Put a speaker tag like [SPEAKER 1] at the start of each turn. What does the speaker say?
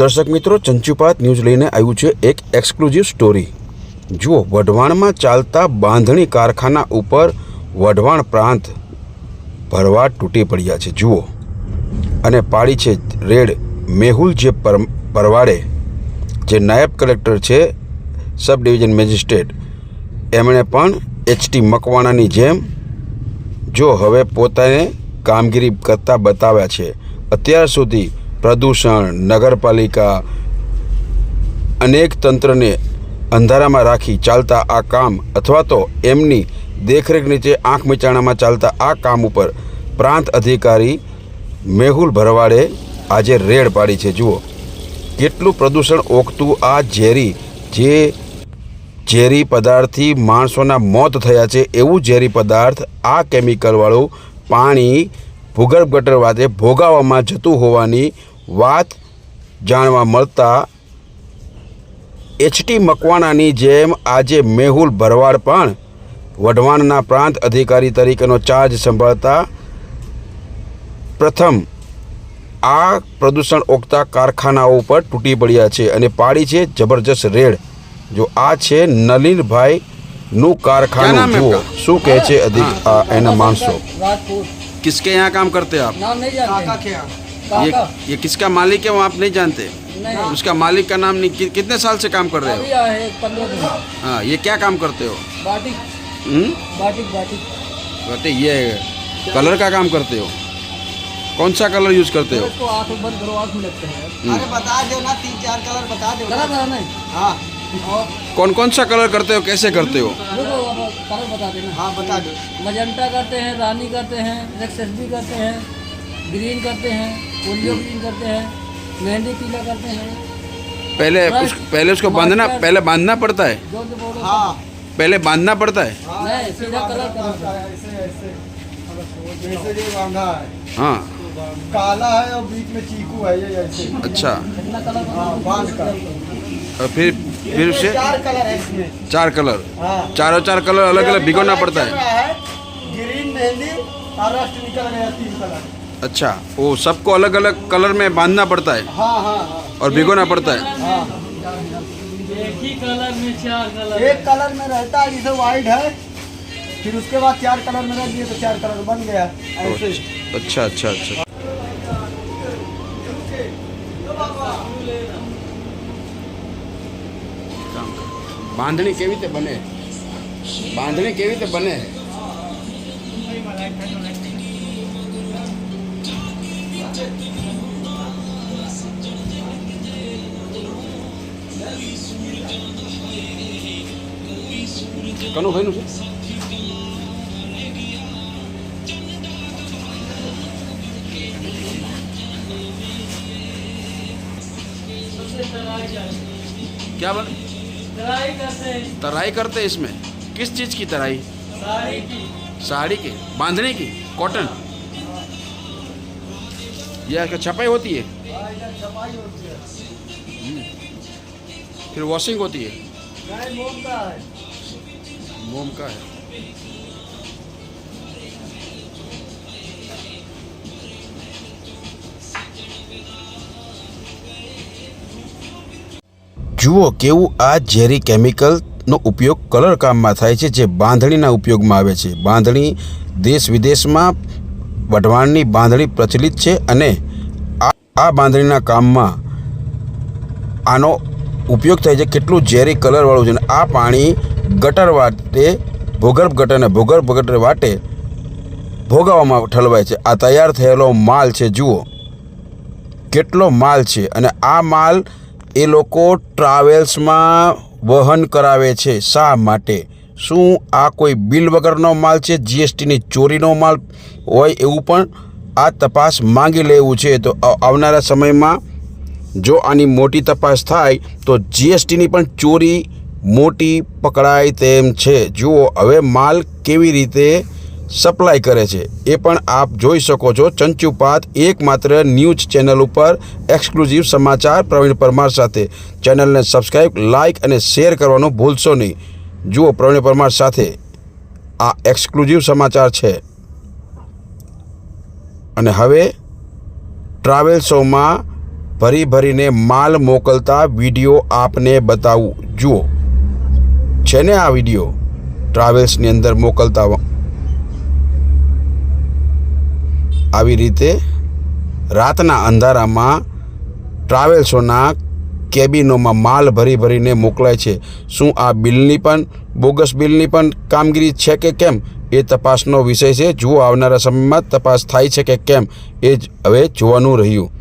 [SPEAKER 1] દર્શક મિત્રો, ચંચુપાત ન્યૂઝ લઈને આવ્યું છે એક એક્સક્લુઝિવ સ્ટોરી. જુઓ, વઢવાણમાં ચાલતા બાંધણી કારખાના ઉપર વઢવાણ પ્રાંત ભરવાડ તૂટી પડ્યા છે. જુઓ. અને પાડી છે રેડ મેહુલ જે પર, પરવાડે. જે નાયબ કલેક્ટર છે, સબ ડિવિઝન મેજિસ્ટ્રેટ. એમણે પણ એચટી મકવાણાની જેમ, જો હવે પોતાને કામગીરી કરતા બતાવ્યા છે. અત્યાર સુધી પ્રદૂષણ, નગરપાલિકા અનેક તંત્રને અંધારામાં રાખી ચાલતા આ કામ અથવા તો એમની દેખરેખ નીચે આંખ મીચાણામાં ચાલતા આ કામ ઉપર પ્રાંત અધિકારી મેહુલ ભરવાડે આજે રેડ પાડી છે. જુઓ, કેટલું પ્રદૂષણ ઓકતું આ ઝેરી, જે ઝેરી પદાર્થથી માણસોના મોત થયા છે. એવું ઝેરી પદાર્થ આ કેમિકલવાળું પાણી ભૂગર્ભ ગટર વાતે ભોગાવવામાં જતું હોવાની વાત જાણવા મળતા એચટી મકવાણાની જેમ આજે મેહુલ ભરવાડ પણ વઢવાણના પ્રાંત અધિકારી તરીકેનો ચાર્જ સંભાળતા પ્રથમ આ પ્રદૂષણ ઓગતા કારખાનાઓ ઉપર તૂટી પડ્યા છે અને પાડી છે જબરજસ્ત રેડ. જો આ છે નલિનભાઈનું કારખાનું. જુઓ શું કહે છે અધિક એના માણસો.
[SPEAKER 2] કિસકે યહાં
[SPEAKER 3] કામ કરતે આપ?
[SPEAKER 4] નામ નહીં જાનતે
[SPEAKER 2] ये ये किसका मालिक है वो आप नहीं जानते?
[SPEAKER 3] नहीं।
[SPEAKER 2] उसका मालिक का नाम नहीं कि, कितने साल से काम कर रहे हो?
[SPEAKER 3] पंद्रह दिन।
[SPEAKER 2] हाँ ये क्या काम करते हो?
[SPEAKER 3] बाटिक।
[SPEAKER 2] हम्म?
[SPEAKER 3] Batik
[SPEAKER 2] batik. ये कलर का काम करते हो? कौन सा कलर यूज़ करते हो?
[SPEAKER 3] इसको आँख बंद करो आँख में लगते हैं।
[SPEAKER 4] अरे बता दो ना तीन चार कलर बता दो
[SPEAKER 3] कलर था नहीं
[SPEAKER 4] हाँ।
[SPEAKER 2] कौन कौन सा कलर करते हो कैसे करते हो?
[SPEAKER 3] कलर बता देना।
[SPEAKER 4] हाँ बता दो।
[SPEAKER 3] मजंटा करते हैं रानी करते हैं भी करते हैं ग्रीन करते हैं। पोलियो ग्रीन करते हैं मेहंदी पीला करते हैं।
[SPEAKER 2] पहले उस, पहले उसको बांधना पहले बांधना पड़ता है।
[SPEAKER 4] हाँ।
[SPEAKER 2] पहले बांधना पड़ता है।
[SPEAKER 3] नहीं सीधा कलर करना
[SPEAKER 4] ऐसे ऐसे। जैसे ये बांधा है।
[SPEAKER 2] हाँ।
[SPEAKER 4] काला है और बीच में चीकू है ये ऐसे।
[SPEAKER 2] अच्छा।
[SPEAKER 3] कलर
[SPEAKER 4] हाँ बाँध कर।
[SPEAKER 2] और फिर फिर उसे
[SPEAKER 4] चार कलर है इसमें।
[SPEAKER 2] चार कलर।
[SPEAKER 4] हाँ।
[SPEAKER 2] चारों चार कलर अलग अलग भिगोना पड़ता है।
[SPEAKER 4] है ग्रीन मेहंदी और निकल गया तीन कलर।
[SPEAKER 2] अच्छा वो सबको अलग अलग कलर में बांधना पड़ता है
[SPEAKER 4] हाँ हाँ हाँ
[SPEAKER 2] और भिगोना पड़ता है
[SPEAKER 4] हाँ
[SPEAKER 3] एक ही कलर में चार कलर
[SPEAKER 4] एक कलर में रहता है जैसे वाइट है फिर उसके बाद चार कलर में रख दिए तो चार कलर बन गया ऐसे
[SPEAKER 2] अच्छा अच्छा अच्छा બાંધણી કેવી રીતે બને બાંધણી કેવી રીતે બને कनो भाई नुसे क्या बोले?
[SPEAKER 3] तराई करते
[SPEAKER 2] तराई करते इसमें। किस चीज़ की तराई?
[SPEAKER 3] साड़ी की।
[SPEAKER 2] साड़ी की। बांधने की। कॉटन। यह क्या छपाई होती है हम्म। फिर वॉशिंग होती है
[SPEAKER 4] नहीं मोम का है
[SPEAKER 2] मोम का है
[SPEAKER 1] જુઓ કેવું આ ઝેરી કેમિકલનો ઉપયોગ કલર કામમાં થાય છે જે બાંધણીના ઉપયોગમાં આવે છે બાંધણી દેશ વિદેશમાં વઢવાણની બાંધણી પ્રચલિત છે અને આ બાંધણીના કામમાં આનો ઉપયોગ થાય છે કેટલું ઝેરી કલરવાળું છે અને આ પાણી ગટર વાટે, ભૂગર્ભ ગટર અને ભૂગર્ભ ગટર વાટે ભોગાવવામાં ઠલવાય છે. આ તૈયાર થયેલો માલ છે, જુઓ. કેટલો માલ છે અને આ માલ એ લોકો ટ્રાવેલ્સમાં વહન કરાવે છે શા માટે? શું આ કોઈ બિલ વગરનો માલ છે? જીએસટીની ચોરીનો માલ હોય એવું પણ આ તપાસ માંગી લેવું છે. તો આવનારા સમયમાં જો આની મોટી તપાસ થાય, તો જીએસટીની પણ ચોરી મોટી પકડાય તેમ છે. જુઓ, હવે માલ કેવી રીતે સપ્લાય કરે છે. એ પણ આપ જોઈ શકો છો. ચંચુપાત એકમાત્ર ન્યૂઝ ચેનલ ઉપર એક્સક્લુઝિવ સમાચાર પ્રવીણ પરમાર સાથે. ચેનલને સબસ્ક્રાઈબ લાઇક અને શેર કરવાનું ભૂલશો નહીં. જુઓ પ્રવીણ પરમાર સાથે આ એક્સક્લુઝિવ સમાચાર છે. અને હવે ટ્રાવેલ્સોમાં ભરી ભરીને માલ મોકલતા વીડિયો આપને બતાવું. જુઓ છે ને આ વીડિયો? ટ્રાવેલ્સની અંદર મોકલતા આવી રીતે રાતના અંધારામાં ટ્રાવેલ્સોના કેબિનોમાં માલ ભરી ભરીને મોકલાય છે. શું આ બિલની પણ, બોગસ બિલની પણ કામગીરી છે કે કેમ? એ તપાસનો વિષય છે. જુઓ, આવનારા સમયમાં તપાસ થાય છે કે કેમ. એ જ હવે જોવાનું રહ્યું.